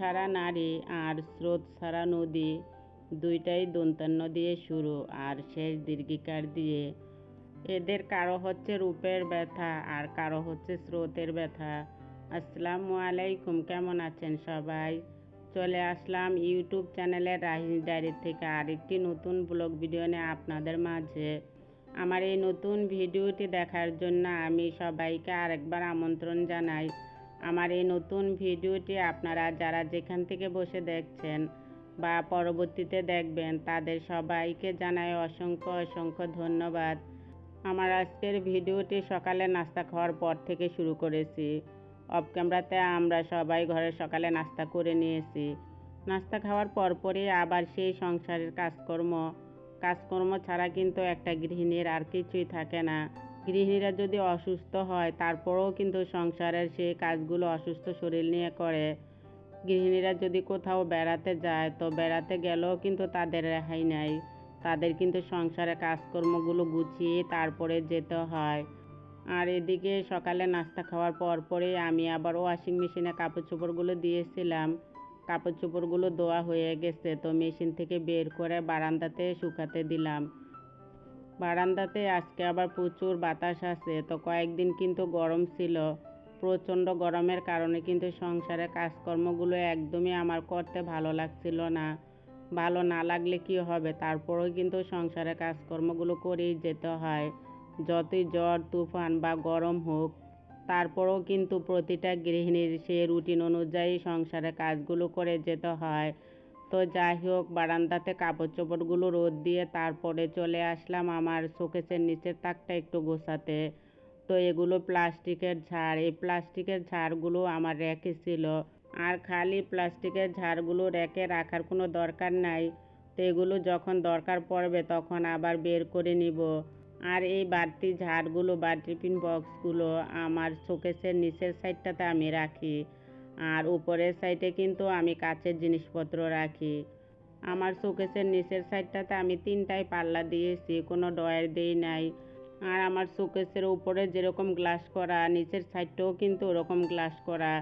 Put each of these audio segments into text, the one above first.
আর স্রোত ছাড়া নদী দুইটাই দন্তান্ন দিয়ে শুরু আর শেষ দীর্ঘিকার দিয়ে। এদের কারও হচ্ছে রূপের ব্যথা আর কারও হচ্ছে স্রোতের ব্যথা। আসসালামু আলাইকুম, কেমন আছেন সবাই? চলে আসলাম ইউটিউব চ্যানেলের রাহিনী ডায়েরি থেকে আরেকটি নতুন ব্লগ ভিডিও নিয়ে আপনাদের মাঝে। আমার এই নতুন ভিডিওটি দেখার জন্য আমি সবাইকে আরেকবার আমন্ত্রণ জানাই। আমার এই নতুন ভিডিওটি আপনারা যারা যেখান থেকে বসে দেখছেন বা পরবর্তীতে দেখবেন, তাদের সবাইকে জানাই অসংখ্য অসংখ্য ধন্যবাদ। আমার আজকের ভিডিওটি সকালে নাস্তা খাওয়ার পর থেকে শুরু করেছি। অফ ক্যামেরাতে আমরা সবাই ঘরে সকালে নাস্তা করে নিয়েছি। নাস্তা খাওয়ার পরপরই আবার সেই সংসারের কাজকর্ম। কাজকর্ম ছাড়া কিন্তু একটা গৃহিণীর আর কিছুই থাকে না। গৃহিণীরা যদি অসুস্থ হয়, তারপরেও কিন্তু সংসারের সেই কাজগুলো অসুস্থ শরীর নিয়ে করে। গৃহিণীরা যদি কোথাও বেড়াতে যায়, তো বেড়াতে গেলেও কিন্তু তাদের রেহাই নাই তাদের কিন্তু সংসারে কাজকর্মগুলো গুছিয়ে তারপরে যেতে হয়। আর এদিকে সকালে নাস্তা খাওয়ার পর পরেই আমি আবার ওয়াশিং মেশিনে কাপড় চোপড়গুলো দিয়েছিলাম। কাপড় চোপড়গুলো ধোয়া হয়ে গেছে, তো মেশিন থেকে বের করে বারান্দাতে শুকাতে দিলাম। বারান্দাতে আজকে আবার প্রচুর বাতাস আছে। তো কয়েকদিন কিন্তু গরম ছিল। প্রচণ্ড গরমের কারণে কিন্তু সংসারে কাজকর্মগুলো একদমই আমার করতে ভালো লাগছিল না। ভালো না লাগলে কি হবে? তারপরেও কিন্তু সংসারে কাজকর্মগুলো করেই যেতে হয়। যতই জ্বর, তুফান বা গরম হোক, তারপরেও কিন্তু প্রতিটা গৃহিণীর সে রুটিন অনুযায়ী সংসারে কাজগুলো করে যেতে হয়। তো যাই হোক, বারান্দাতে কাপড় চোপড়গুলো রোদ দিয়ে তারপরে চলে আসলাম আমার শোকেসের নিচের তাকটা একটু গোছাতে। তো এগুলো প্লাস্টিকের ঝাড়, এই প্লাস্টিকের ঝাড়গুলো আমার র্যাকে ছিল। আর খালি প্লাস্টিকের ঝাড়গুলো র্যাকে রাখার কোনো দরকার নাই। তো এগুলো যখন দরকার পড়বে তখন আবার বের করে নিব। আর এই বাড়তি ঝাড়গুলো বা টিফিন বক্সগুলো আমার শোকেসের নিচের সাইডটাতে আমি রাখি। আর উপরের সাইডে কিন্তু আমি কাচের জিনিসপত্র রাখি। আমার শোকেসের নিচের সাইডটাতে আমি তিনটাই পাল্লা দিয়েছি, কোনো ডয়ের দিই নাই। আর আমার শোকেসের উপরে যেরকম গ্লাস করা, নিচের সাইডটাও কিন্তু ওরকম গ্লাস করা।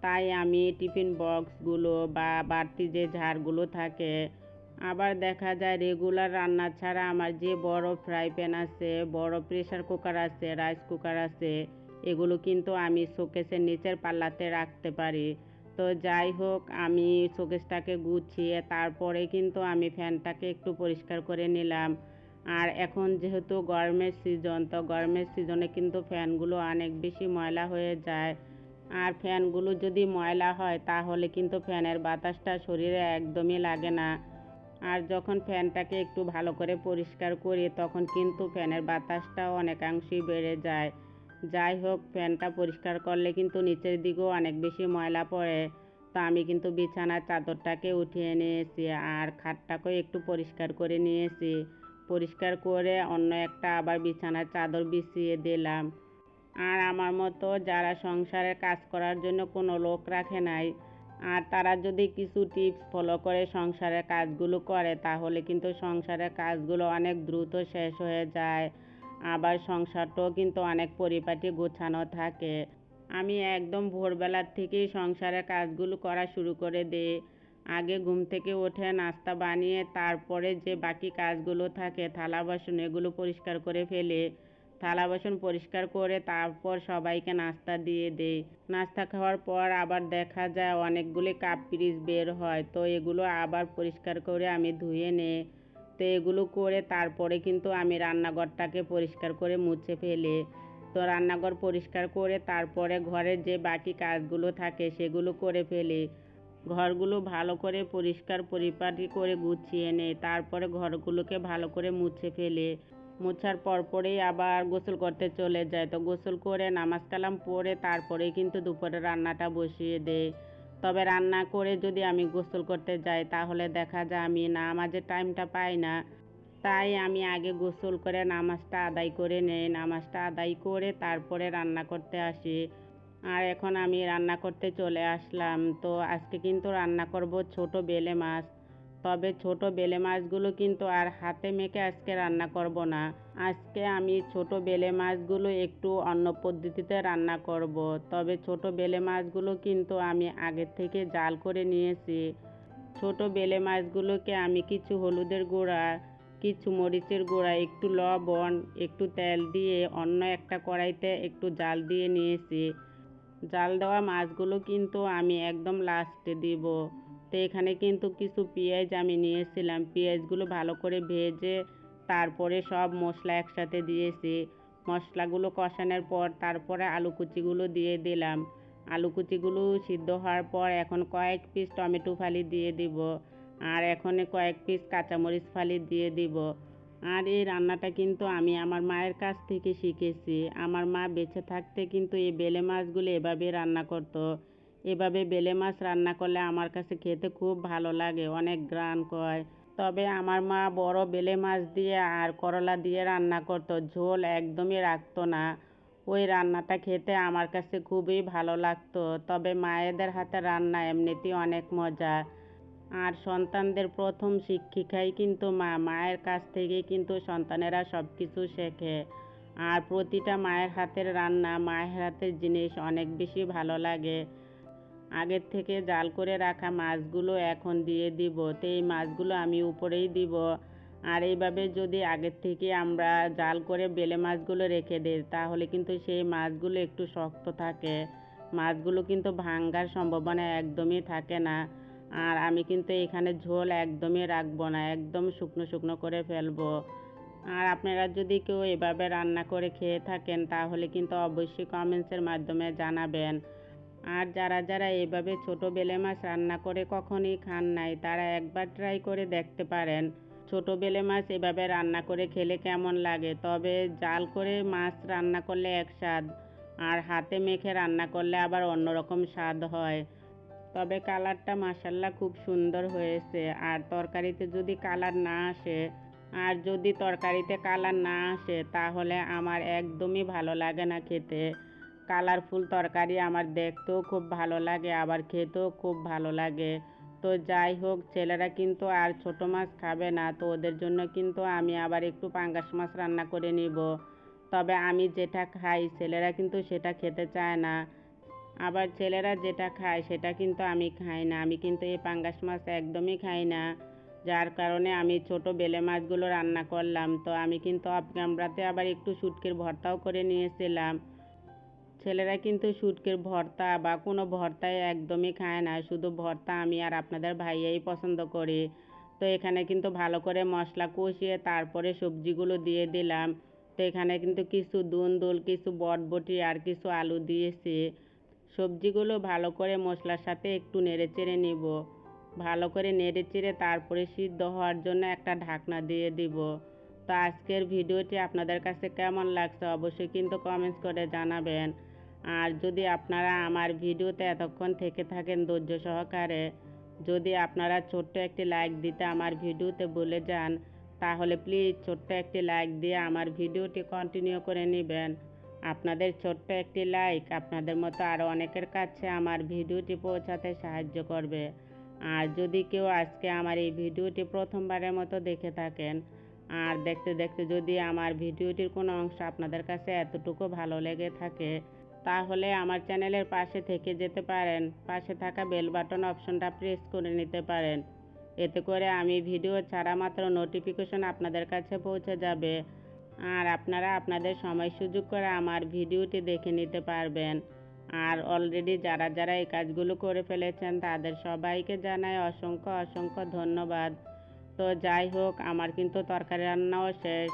তাই আমি টিফিন বক্সগুলো বা বাড়তি যে ঝাড়গুলো থাকে, আবার দেখা যায় রেগুলার রান্না ছাড়া আমার যে বড় ফ্রাই প্যান আছে, বড় প্রেশার কুকার আছে রাইস কুকার আছে এগুলো কিন্তু আমি শোকেসের নিচের পাল্লাতে রাখতে পারি। তো যাই হোক, আমি শোকেসটাকে গুছিয়ে তারপরে কিন্তু আমি ফ্যানটাকে একটু পরিষ্কার করে নিলাম। আর এখন যেহেতু গরমের সিজন, তো গরমের সিজনে কিন্তু ফ্যানগুলো অনেক বেশি ময়লা হয়ে যায়। আর ফ্যানগুলো যদি ময়লা হয়, তাহলে কিন্তু ফ্যানের বাতাসটা শরীরে একদমই লাগে না। আর যখন ফ্যানটাকে একটু ভালো করে পরিষ্কার করি, তখন কিন্তু ফ্যানের বাতাসটাও অনেকাংশেই বেড়ে যায়। যাই হোক, ফ্যানটা পরিষ্কার করলে কিন্তু নিচের দিকেও অনেক বেশি ময়লা পড়ে। তো আমি কিন্তু বিছানার চাদরটাকে উঠিয়ে নিয়েছি আর খাটটাকেও একটু পরিষ্কার করে নিয়েছি। পরিষ্কার করে অন্য একটা আবার বিছানার চাদর বিছিয়ে দিলাম। আর আমার মতো যারা সংসারের কাজ করার জন্য কোনো লোক রাখে নাই, আর তারা যদি কিছু টিপস ফলো করে সংসারের কাজগুলো করে, তাহলে কিন্তু সংসারের কাজগুলো অনেক দ্রুত শেষ হয়ে যায়। আবার সংসারটাও কিন্তু অনেক পরিপাটি গোছানো থাকে। আমি একদম ভোরবেলার থেকেই সংসারের কাজগুলো করা শুরু করে দিই। আগে ঘুম থেকে উঠে নাস্তা বানিয়ে তারপরে যে বাকি কাজগুলো থাকে, থালা বাসন এগুলো পরিষ্কার করে ফেলে। থালা বাসন পরিষ্কার করে তারপর সবাইকে নাস্তা দিয়ে দেই। নাস্তা খাওয়ার পর আবার দেখা যায় অনেকগুলি কাপ পিরিচ বের হয়, তো এগুলো আবার পরিষ্কার করে আমি ধুয়ে নিই। তো এগুলো করে তারপরে কিন্তু আমি রান্নাঘরটাকে পরিষ্কার করে মুছে ফেলি। তো রান্নাঘর পরিষ্কার করে তারপরে ঘরের যে বাকি কাজগুলো থাকে সেগুলো করে ফেলি। ঘরগুলো ভালো করে পরিষ্কার পরিপাটি করে গুছিয়ে নেই, তারপরে ঘরগুলোকে ভালো করে মুছে ফেলে। মোছার পরপরেই আবার গোসল করতে চলে যায় তো গোসল করে নামাজ কালাম পরে তারপরে কিন্তু দুপুরে রান্নাটা বসিয়ে দেয় তবে রান্না করে যদি আমি গোসল করতে যাই, তাহলে দেখা যায় আমি নামাজের টাইমটা পাই না। তাই আমি আগে গোসল করে নামাজটা আদায় করে নেই। নামাজটা আদায় করে তারপরে রান্না করতে আসি। আর এখন আমি রান্না করতে চলে আসলাম। তো আজকে কিন্তু রান্না করব ছোট বেলে মাছ। তবে ছোট বেলে মাছগুলো কিন্তু আর হাতে মেখে আজকে রান্না করব না। আজকে আমি ছোট বেলে মাছগুলো একটু অন্য পদ্ধতিতে রান্না করব। তবে ছোট বেলে মাছগুলো কিন্তু আমি আগের থেকে জাল করে নিয়েছি। ছোট বেলে মাছগুলোকে আমি কিছু হলুদের গুঁড়া, কিছু মরিচের গুঁড়া, একটু লবণ, একটু তেল দিয়ে অন্য একটা কড়াইতে একটু জাল দিয়ে নিয়েছি। জাল দেওয়া মাছগুলো কিন্তু আমি একদম লাস্টে দিব। তো এখানে কিন্তু কিছু পেঁয়াজ আমি নিয়েছিলাম। পেঁয়াজগুলো ভালো করে ভেজে তারপরে সব মশলা একসাথে দিয়েছি। মশলাগুলো কষানোর পর তারপরে আলু কুচিগুলো দিয়ে দিলাম। আলু কুচিগুলো সিদ্ধ হওয়ার পর এখন কয়েক পিস টমেটো ফালি দিয়ে দিব আর এখন কয়েক পিস কাঁচামরিচ ফালি দিয়ে দিব। আর এই রান্নাটা কিন্তু আমি আমার মায়ের কাছ থেকে শিখেছি। আমার মা বেঁচে থাকতে কিন্তু এই বেলে মাছগুলো এভাবে রান্না করতো। এভাবে বেলে মাছ রান্না করলে আমার কাছে খেতে খুব ভালো লাগে, অনেক গ্রান কয়। তবে আমার মা বড় বেলে মাছ দিয়ে আর করলা দিয়ে রান্না করতো, ঝোল একদমই রাখতো না। ওই রান্নাটা খেতে আমার কাছে খুবই ভালো লাগতো, তবে মায়েদের হাতে রান্না এমনিতেই অনেক মজা। আর সন্তানদের প্রথম শিক্ষিকাই কিন্তু মা, মায়ের কাছ থেকে কিন্তু সন্তানেরা সব কিছু শেখে। আর প্রতিটা মায়ের হাতের রান্না, মায়ের হাতের জিনিস অনেক বেশি ভালো লাগে। আগের থেকে জাল করে রাখা মাছগুলো এখন দিয়ে দিব। তো এই মাছগুলো আমি উপরেই দিব। আর এইভাবে যদি আগের থেকে আমরা জাল করে বেলে মাছগুলো রেখে দিই, তাহলে কিন্তু সেই মাছগুলো একটু শক্ত থাকে। মাছগুলো কিন্তু ভাঙ্গার সম্ভাবনা একদমই থাকে না। আর আমি কিন্তু এখানে ঝোল একদমই রাখব না, একদম শুকনো শুকনো করে ফেলব। আর আপনারা যদি কেউ এভাবে রান্না করে খেয়ে থাকেন, তাহলে কিন্তু অবশ্যই কমেন্টসের মাধ্যমে জানাবেন। আর যারা যারা এভাবে ছোট বেলে মাছ রান্না করে কখনই খান নাই, তারা একবার ট্রাই করে দেখতে পারেন। ছোট বেলে মাছ এভাবে রান্না করে খেলে কেমন লাগে? তবে জাল করে মাছ রান্না করলে এক স্বাদ, আর হাতে মেখে রান্না করলে আবার অন্যরকম স্বাদ হয়। তবে কালারটা মাসাল্লাহ খুব সুন্দর হয়েছে, আর তরকারিতে যদি কালার না আসে, আর যদি তরকারিতে কালার না আসে, তাহলে আমার একদমই ভালো লাগে না খেতে। কালারফুল তরকারি আমার দেখতেও খুব ভালো লাগে, আবার খেতেও খুব ভালো লাগে। তো যাই হোক, ছেলেরা কিন্তু আর ছোট মাছ খাবে না, তো ওদের জন্য কিন্তু আমি আবার একটু পাঙ্গাস মাছ রান্না করে নিব। তবে আমি যেটা খাই, ছেলেরা কিন্তু সেটা খেতে চায় না। আবার ছেলেরা যেটা খায়, সেটা কিন্তু আমি খাই না। আমি কিন্তু এই পাঙ্গাস মাছ একদমই খাই না। যার কারণে আমি ছোট বেলে মাছগুলো রান্না করলাম। তো আমি কিন্তু ক্যামেরাতে আবার একটু শুটকির ভর্তাও করে নিয়েছিলাম। ছেলেরা কিন্তু শুটকির ভর্তা বা কোনো ভর্তাই একদমই খায় না। শুধু ভর্তা আমি আর আপনাদের ভাইয়াই পছন্দ করি। তো এখানে কিন্তু ভালো করে মশলা কষিয়ে তারপরে সবজিগুলো দিয়ে দিলাম। তো এখানে কিন্তু কিছু দুন্দুল কিছু বটবটি আর কিছু আলু দিয়েছি। সবজিগুলো ভালো করে মশলার সাথে একটু নেড়ে চেড়ে নিব। ভালো করে নেড়ে চেড়ে তারপরে সিদ্ধ হওয়ার জন্য একটা ঢাকনা দিয়ে দিব। তো আজকের ভিডিওটি আপনাদের কাছে কেমন লাগছে অবশ্যই কিন্তু কমেন্টস করে জানাবেন। আর যদি আপনারা আমার ভিডিওতে এতক্ষণ থেকে থাকেন ধৈর্য সহকারে, যদি আপনারা ছোট্ট একটি লাইক দিতে আমার ভিডিওতে বলে যান, তাহলে প্লিজ ছোট্ট একটি লাইক দিয়ে আমার ভিডিওটি কন্টিনিউ করে নেবেন। আপনাদের ছোট্ট একটি লাইক আপনাদের মতো আরও অনেকের কাছে আমার ভিডিওটি পৌঁছাতে সাহায্য করবে। আর যদি কেউ আজকে আমার এই ভিডিওটি প্রথমবারের মতো দেখে থাকেন, আর দেখতে দেখতে যদি আমার ভিডিওটির কোনো অংশ আপনাদের কাছে এতটুকু ভালো লেগে থাকে তাহলে আমার চ্যানেলের পাশে থেকে যেতে পারেন। পাশে থাকা বেল বাটন অপশনটা প্রেস করে নিতে পারেন। এতে করে আমি ভিডিও ছাড়া মাত্র নোটিফিকেশন আপনাদের কাছে পৌঁছে যাবে। আর আপনারা আপনাদের সময় সুযোগ করে আমার ভিডিওটি দেখে নিতে পারবেন। আর অলরেডি যারা যারা এই কাজগুলো করে ফেলেছেন, তাদের সবাইকে জানাই অসংখ্য অসংখ্য ধন্যবাদ। তো যাই হোক, আমার কিন্তু তরকারি রান্নাও শেষ।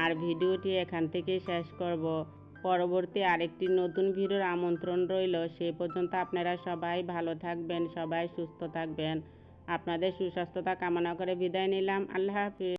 আর ভিডিওটি এখান থেকেই শেষ করব। পরবর্তী আরেকটি নতুন ভিডিওর আমন্ত্রণ রইল। সে পর্যন্ত আপনারা সবাই ভালো থাকবেন, সবাই সুস্থ থাকবেন। আপনাদের সুস্বাস্থ্যতা কামনা করে বিদায় নিলাম। আল্লাহ হাফিজ।